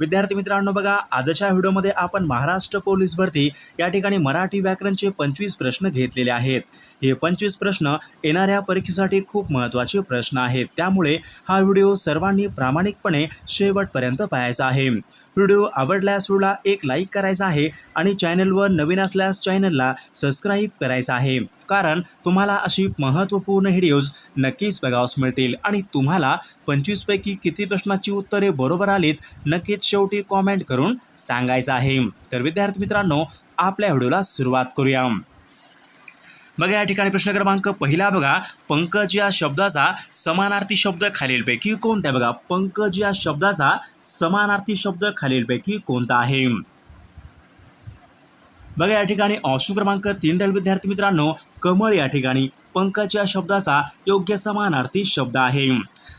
विद्यार्थी मित्रांनो बघा आजच्या व्हिडिओमध्ये आपण महाराष्ट्र पोलीस भरती या ठिकाणी मराठी व्याकरणचे पंचवीस प्रश्न घेतलेले आहेत. हे पंचवीस प्रश्न येणाऱ्या परीक्षेसाठी खूप महत्त्वाचे प्रश्न आहेत. त्यामुळे हा व्हिडिओ सर्वांनी प्रामाणिकपणे शेवटपर्यंत पाहायचा आहे. व्हिडिओ आवडल्यास व्हिडिओला एक लाईक करायचा आहे आणि चॅनलवर नवीन असल्यास चॅनलला सबस्क्राईब करायचा आहे. कारण तुम्हाला अशी महत्त्वपूर्ण व्हिडिओज नक्कीच बघावस मिळतील. आणि तुम्हाला पंचवीसपैकी किती प्रश्नाची उत्तरे बरोबर आलीत नक्कीच शेवटी कॉमेंट करून सांगायचं आहे. तर विद्यार्थी मित्रांनो आपल्या व्हिडिओला सुरुवात करूया. बघा या ठिकाणी प्रश्न क्रमांक पहिला बघा. पंकज या शब्दाचा समानार्थी शब्द खालीलपैकी कोणता आहे? बघा पंकज या शब्दाचा समानार्थी शब्द खालीलपैकी कोणता आहे? बघा या ठिकाणी ऑप्शन क्रमांक तीन डल विद्यार्थी मित्रांनो. कमळ या ठिकाणी पंकज या शब्दाचा योग्य समानार्थी शब्द आहे.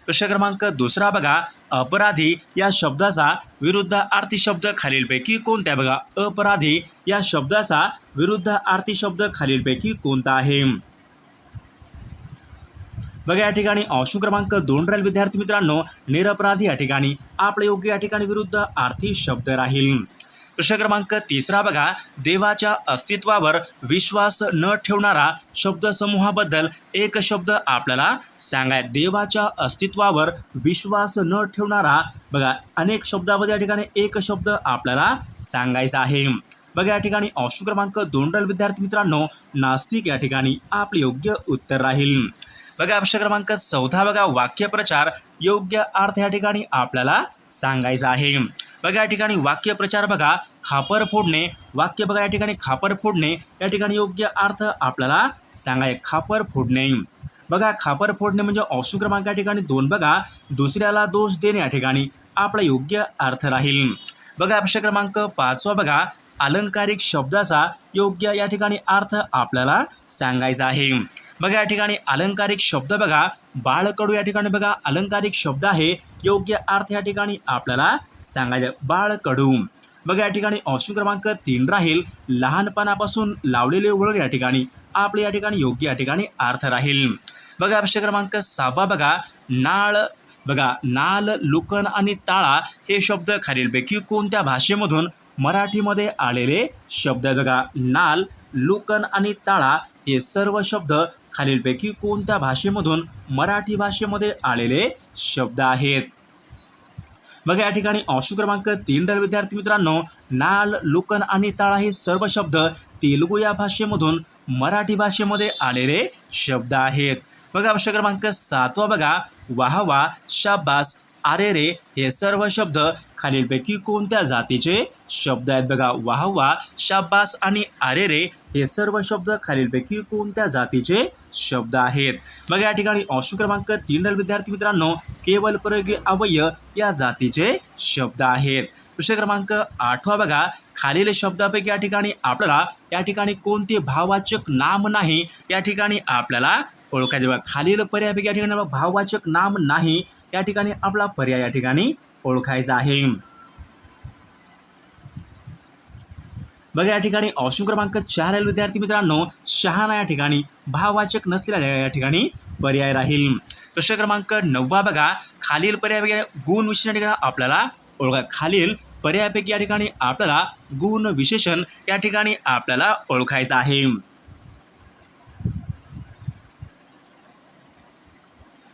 प्रश्न क्रमांक दुसरा बघा अपराधी या शब्दाचा विरुद्धार्थी शब्द खालीलपैकी कोणता आहे? बघा अपराधी या शब्दाचा विरुद्धार्थी शब्द खालीलपैकी कोणता आहे? बघा या ठिकाणी ऑप्शन क्रमांक दोन राहील. विद्यार्थी मित्रांनो निरपराधी या ठिकाणी. आपले योग्य या ठिकाणी विरुद्ध आर्थी शब्द राहील. प्रश्न क्रमांक तिसरा बघा. देवाच्या अस्तित्वावर विश्वास न ठेवणारा शब्दसमूहाबद्दल एक शब्द आपल्याला सांगाय. देवाच्या अस्तित्वावर विश्वास न ठेवणारा बघा अनेक शब्दामध्ये या ठिकाणी एक शब्द आपल्याला सांगायचा आहे. बघा या ठिकाणी ऑप्शन क्रमांक दोन विद्यार्थी मित्रांनो नास्तिक या ठिकाणी आपले योग्य उत्तर राहील. बघा प्रश्न क्रमांक चौथा बघा. वाक्यप्रचार योग्य अर्थ या ठिकाणी आपल्याला सांगायचा आहे. बघा या ठिकाणी वाक्यप्रचार बघा. खापर फोडणे. वाक्य बघा या ठिकाणी खापर फोडणे. या ठिकाणी योग्य अर्थ आपल्याला सांगाय खापर फोडणे. बघा खापर फोडणे म्हणजे ऑप्शन क्रमांक या ठिकाणी दोन बघा. दुसऱ्याला दोष देणे या ठिकाणी आपला योग्य अर्थ राहील. बघा प्रश्न क्रमांक पाचवा बघा. अलंकारिक शब्दाचा योग्य या ठिकाणी अर्थ आपल्याला सांगायचा आहे. बघा या ठिकाणी अलंकारिक शब्द बघा. बाळकडू या ठिकाणी बघा. अलंकारिक शब्द आहे. योग्य अर्थ या ठिकाणी आपल्याला सांगायचं बाळकडू. बघा या ठिकाणी ऑप्शन क्रमांक तीन राहील. लहानपणापासून लावलेले वळण या ठिकाणी. आपले या ठिकाणी योग्य या ठिकाणी अर्थ राहील. बघा प्रश्न क्रमांक सहावा बघा. नाळ बघा नाल लुकन आणि ताळा हे शब्द खालीलपैकी कोणत्या भाषेमधून मराठीमध्ये आलेले शब्द बघा? नाल लुकन आणि ताळा हे सर्व शब्द खालीलपैकी कोणत्या भाषेमधून मराठी भाषेमध्ये आलेले शब्द आहेत? बघा या ठिकाणी ऑप्शन क्रमांक तीन डर विद्यार्थी मित्रांनो नाल लुकन आणि ताळा हे सर्व शब्द तेलुगू या भाषेमधून मराठी भाषेमध्ये आलेले शब्द आहेत. बघा ऑप्शन क्रमांक सातवा बघा. वाहवा शाबास आरे रे हे सर्व शब्द खालीलपैकी कोणत्या जातीचे शब्द आहेत बघा? वाहवा शाबास आणि आरे रे हे सर्व शब्द खालीलपैकी कोणत्या जातीचे शब्द आहेत? बघा या ठिकाणी ऑप्शन क्रमांक तीन विद्यार्थी मित्रांनो केवल प्रयोगी अवय या जातीचे शब्द आहेत. प्रश्न क्रमांक आठवा बघा. खालील शब्दापैकी या ठिकाणी आपल्याला या ठिकाणी कोणते भाववाचक नाम नाही या ठिकाणी आपल्याला ओळखायचे बघा. खालील पर्यायापैकी या ठिकाणी भाववाचक नाम नाही या ठिकाणी आपला पर्याय या ठिकाणी ओळखायचा आहे बघा या ठिकाणी ऑप्शन क्रमांक चार आहे विद्यार्थी मित्रांनो शहाणा या ठिकाणी भाववाचक नसलेल्या या ठिकाणी पर्याय राहील. प्रश्न क्रमांक नववा बघा खालील पर्याय गुण विशेषण ठिकाणी आपल्याला ओळखा खालील पर्यायापैकी या ठिकाणी आपल्याला गुण विशेषण या ठिकाणी आपल्याला ओळखायचं आहे.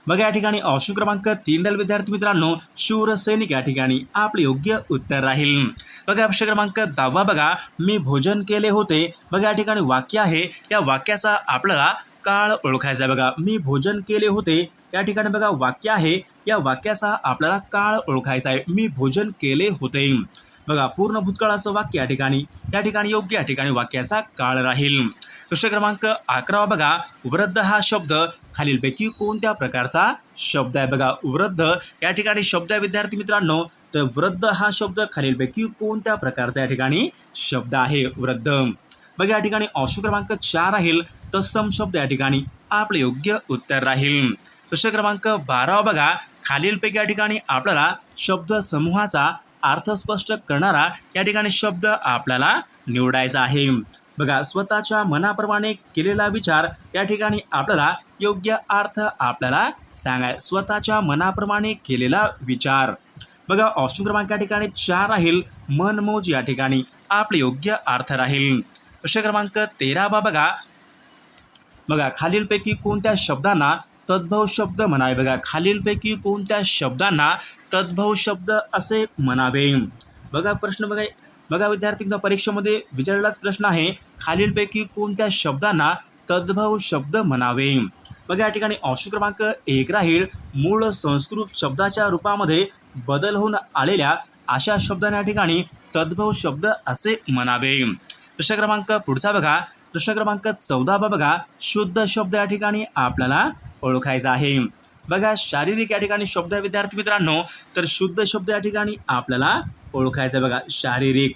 मग या ठिकाणी ऑप्शन क्रमांक तीन डल विद्यार्थी मित्रांनो. शूर सैनिक या ठिकाणी आपले योग्य उत्तर राहील. बघा प्रश्न क्रमांक दहावा बघा. मी भोजन केले होते. बघा या ठिकाणी वाक्य आहे. या वाक्याचा आपल्याला काळ ओळखायचा आहे बघा. मी भोजन केले होते. या ठिकाणी बघा वाक्य आहे. या वाक्याचा आपल्याला काळ ओळखायचा आहे. मी भोजन केले होते. बघा पूर्ण भूतकाळाचं वाक्य या ठिकाणी या ठिकाणी योग्य या ठिकाणी वाक्याचा काळ राहील. प्रश्न क्रमांक अकरावा बघा वृद्ध हा शब्द खालीलपैकी कोणत्या प्रकारचा शब्द आहे? बघा वृद्ध या ठिकाणी शब्द आहे विद्यार्थी मित्रांनो तर वृद्ध हा शब्द खालीलपैकी कोणत्या प्रकारचा या ठिकाणी शब्द आहे? वृद्ध. बघा या ठिकाणी ऑप्शन क्रमांक चार राहील तत्सम शब्द या ठिकाणी आपले योग्य उत्तर राहील. प्रश्न क्रमांक बारावा बघा खालीलपैकी या ठिकाणी आपल्याला शब्द समूहाचा अर्थ स्पष्ट करणारा या ठिकाणी शब्द आपल्याला निवडायचा आहे. बघा स्वतःच्या मनाप्रमाणे केलेला विचार या ठिकाणी आपल्याला योग्य अर्थ आपल्याला सांगाय स्वतःच्या मनाप्रमाणे केलेला विचार. बघा ऑप्शन क्रमांक या ठिकाणी चार राहील. मनमोज या ठिकाणी आपले योग्य अर्थ राहील. प्रश्न क्रमांक तेरा बा बघा. बघा खालीलपैकी कोणत्या शब्दांना तद्भव शब्द म्हणावे. बघा खालीलपैकी कोणत्या शब्दांना तद्भव शब्द असे म्हणावे? बघा प्रश्न बघा. बघा विद्यार्थ्यांना परीक्षेमध्ये विचारलेलाच प्रश्न आहे. खालीलपैकी कोणत्या शब्दांना तद्भव शब्द म्हणावे? बघा या ठिकाणी ऑप्शन क्रमांक एक राहील. मूळ संस्कृत शब्दाच्या रूपामध्ये बदल होऊन आलेल्या अशा शब्दांना या ठिकाणी तद्भव शब्द असे म्हणावे. प्रश्न क्रमांक पुढचा बघा. प्रश्न क्रमांक चौदा बघा. शुद्ध शब्द या ठिकाणी आपल्याला ओळखायचा आहे बघा शारीरिक या ठिकाणी शब्द आहे विद्यार्थी मित्रांनो तर शुद्ध शब्द या ठिकाणी आपल्याला ओळखायचा आहे बघा शारीरिक.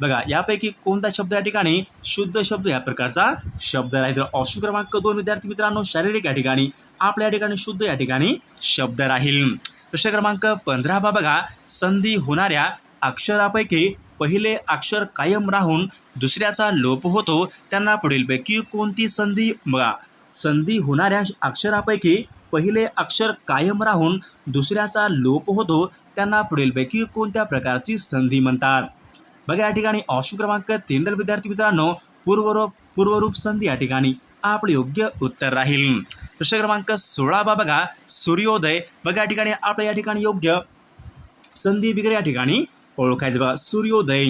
बघा यापैकी कोणता शब्द या ठिकाणी शुद्ध शब्द या प्रकारचा शब्द राहील तर ऑप्शन क्रमांक दोन विद्यार्थी मित्रांनो शारीरिक या ठिकाणी आपल्या या ठिकाणी शुद्ध या ठिकाणी शब्द राहील. प्रश्न क्रमांक पंधरा बा बघा संधी होणाऱ्या अक्षरापैकी पहिले अक्षर कायम राहून दुसऱ्याचा लोप होतो त्यांना पुढीलपैकी कोणती संधी? बघा संधी होणाऱ्या अक्षरापैकी पहिले अक्षर कायम राहून दुसऱ्याचा लोप होतो त्यांना पुढीलपैकी कोणत्या प्रकारची संधी म्हणतात? बघा या ठिकाणी ऑप्शन क्रमांक तीन विद्यार्थी मित्रांनो पूर्वरूप पूर्वरूप संधी या ठिकाणी आपले योग्य उत्तर राहील. प्रश्न क्रमांक सोळा बा बघा सूर्योदय. बघा या ठिकाणी आपल्या या ठिकाणी योग्य संधी वगैरे या ठिकाणी ओळखायचं बघा सूर्योदय.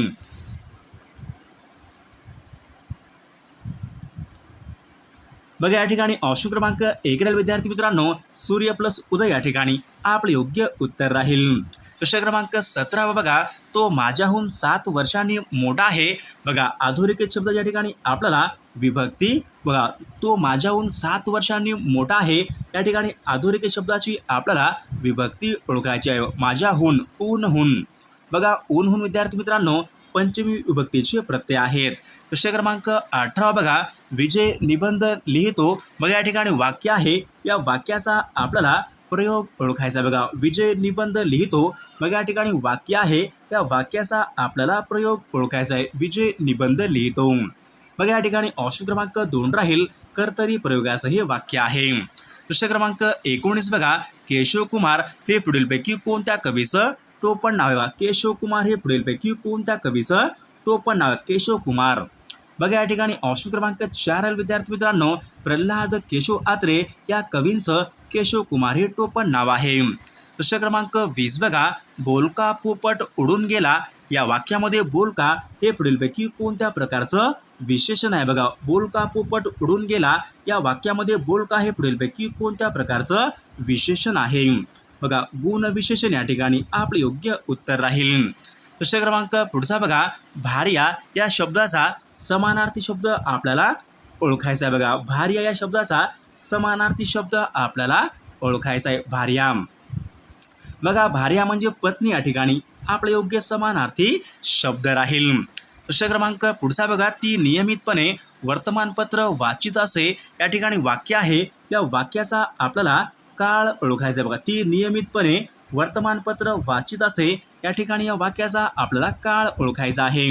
बघा या ठिकाणी ऑप्शन क्रमांक एक राहील. विद्यार्थी मित्रांनो सूर्य प्लस उदय या ठिकाणी आपले योग्य उत्तर राहील. प्रश्न क्रमांक सतरा बघा. तो माझ्याहून सात वर्षांनी मोठा आहे. बघा अधोरेखित शब्द या ठिकाणी आपल्याला विभक्ती बघा तो माझ्याहून सात वर्षांनी मोठा आहे. या ठिकाणी अधोरेखित शब्दाची आपल्याला विभक्ती ओळखायची आहे. माझ्याहून ऊनहून. बघा ऊनहून विद्यार्थी मित्रांनो पंचमी विभक्तीचे प्रत्यय आहेत. प्रश्न क्रमांक अठरा बघा. विजय निबंध लिहितो. मग या ठिकाणी वाक्य आहे. या वाक्याचा आपल्याला प्रयोग ओळखायचा आहे बघा. विजय निबंध लिहितो. मग या ठिकाणी वाक्य आहे. या वाक्याचा आपल्याला प्रयोग ओळखायचा आहे. विजय निबंध लिहितो. मग या ठिकाणी ऑप्शन क्रमांक दोन राहील. कर्तरी प्रयोगाचं हे वाक्य आहे. प्रश्न क्रमांक एकोणीस बघा. केशव कुमार हे पुढीलपैकी कोणत्या कवीचं टोपण नाव आहे बघा केशव कुमार हे पुढीलपैकी कोणत्या कवीचं टोपण नाव आहे? केशव कुमार. बघा या ठिकाणी ऑप्शन क्रमांक चार विद्यार्थी मित्रांनो. प्रल्हाद केशव आत्रे या कवींचं केशव कुमार हे टोपण नाव आहे. प्रश्न क्रमांक वीस बघा बोलका पोपट उडून गेला. या वाक्यामध्ये बोलका हे पुढीलपैकी कोणत्या प्रकारचं विशेषण आहे बघा? बोलका पोपट उडून गेला. या वाक्यामध्ये बोलका हे पुढीलपैकी कोणत्या प्रकारचं विशेषण आहे? बघा गुणविशेषण या ठिकाणी आपले योग्य उत्तर राहील. प्रश्न क्रमांक पुढचा बघा भार्या या शब्दाचा समानार्थी शब्द आपल्याला ओळखायचा आहे बघा. भार्या या शब्दाचा समानार्थी शब्द आपल्याला ओळखायचा आहे. भार्या. बघा भार्या म्हणजे पत्नी या ठिकाणी आपले योग्य समानार्थी शब्द राहील. प्रश्न क्रमांक पुढचा बघा ती नियमितपणे वर्तमानपत्र वाचित असे या ठिकाणी वाक्य आहे. या वाक्याचा आपल्याला काळ ओळखायचा आहे बघा. ती नियमितपणे वर्तमानपत्र वाचित असे या ठिकाणी या वाक्याचा आपल्याला काळ ओळखायचा आहे.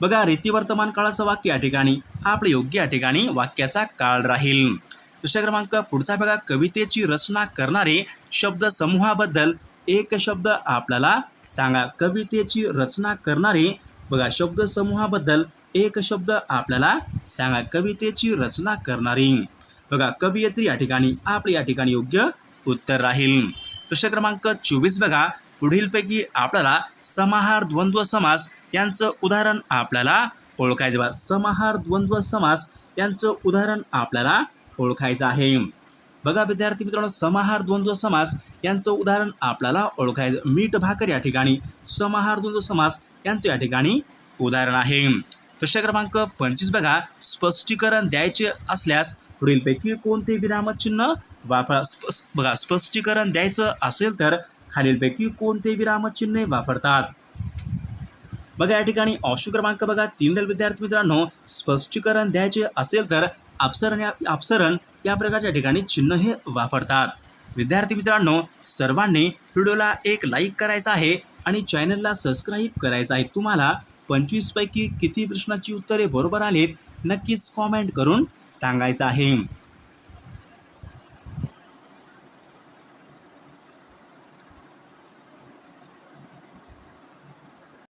बघा रीती वर्तमान काळाचं वाक्य या ठिकाणी आपलं योग्य या ठिकाणी वाक्याचा काळ राहील. दुसरा क्रमांक पुढचा बघा कवितेची रचना करणारे शब्द समूहाबद्दल एक शब्द आपल्याला सांगा. कवितेची रचना करणारे बघा शब्द समूहाबद्दल एक शब्द आपल्याला सांगा. कवितेची रचना करणारी. बघा कवयित्री या ठिकाणी आपले या ठिकाणी योग्य उत्तर राहील. प्रश्न क्रमांक चोवीस बघा. पुढीलपैकी आपल्याला समाहार द्वंद्व समास यांचं उदाहरण आपल्याला ओळखायचं बघा समाहार द्वंद्व समास यांचं उदाहरण आपल्याला ओळखायचं आहे. बघा विद्यार्थी मित्रांनो समाहार द्वंद्व समास यांचं उदाहरण आपल्याला ओळखायचं मीठ भाकर या ठिकाणी समाहार द्वंद्व समास यांचं या ठिकाणी उदाहरण आहे. प्रश्न क्रमांक पंचवीस बघा. स्पष्टीकरण द्यायचे असल्यास पुढीलपैकी कोणते विरामचिन्ह वापरा स्प बघा स्पष्टीकरण द्यायचं असेल तर खालीलपैकी कोणते विरामचिन्ह वापरतात? बघा या ठिकाणी ऑप्शन क्रमांक बघा तीन विद्यार्थी मित्रांनो स्पष्टीकरण द्यायचे असेल तर अपसरण या अपसरण या प्रकारच्या ठिकाणी चिन्ह हे वापरतात. विद्यार्थी मित्रांनो सर्वांनी व्हिडिओला एक लाईक करायचा आहे आणि चॅनलला सबस्क्राईब करायचं आहे. तुम्हाला पंचवीसपैकी किती प्रश्नाची उत्तरे बरोबर आलीत नक्कीच कॉमेंट करून सांगायचं आहे.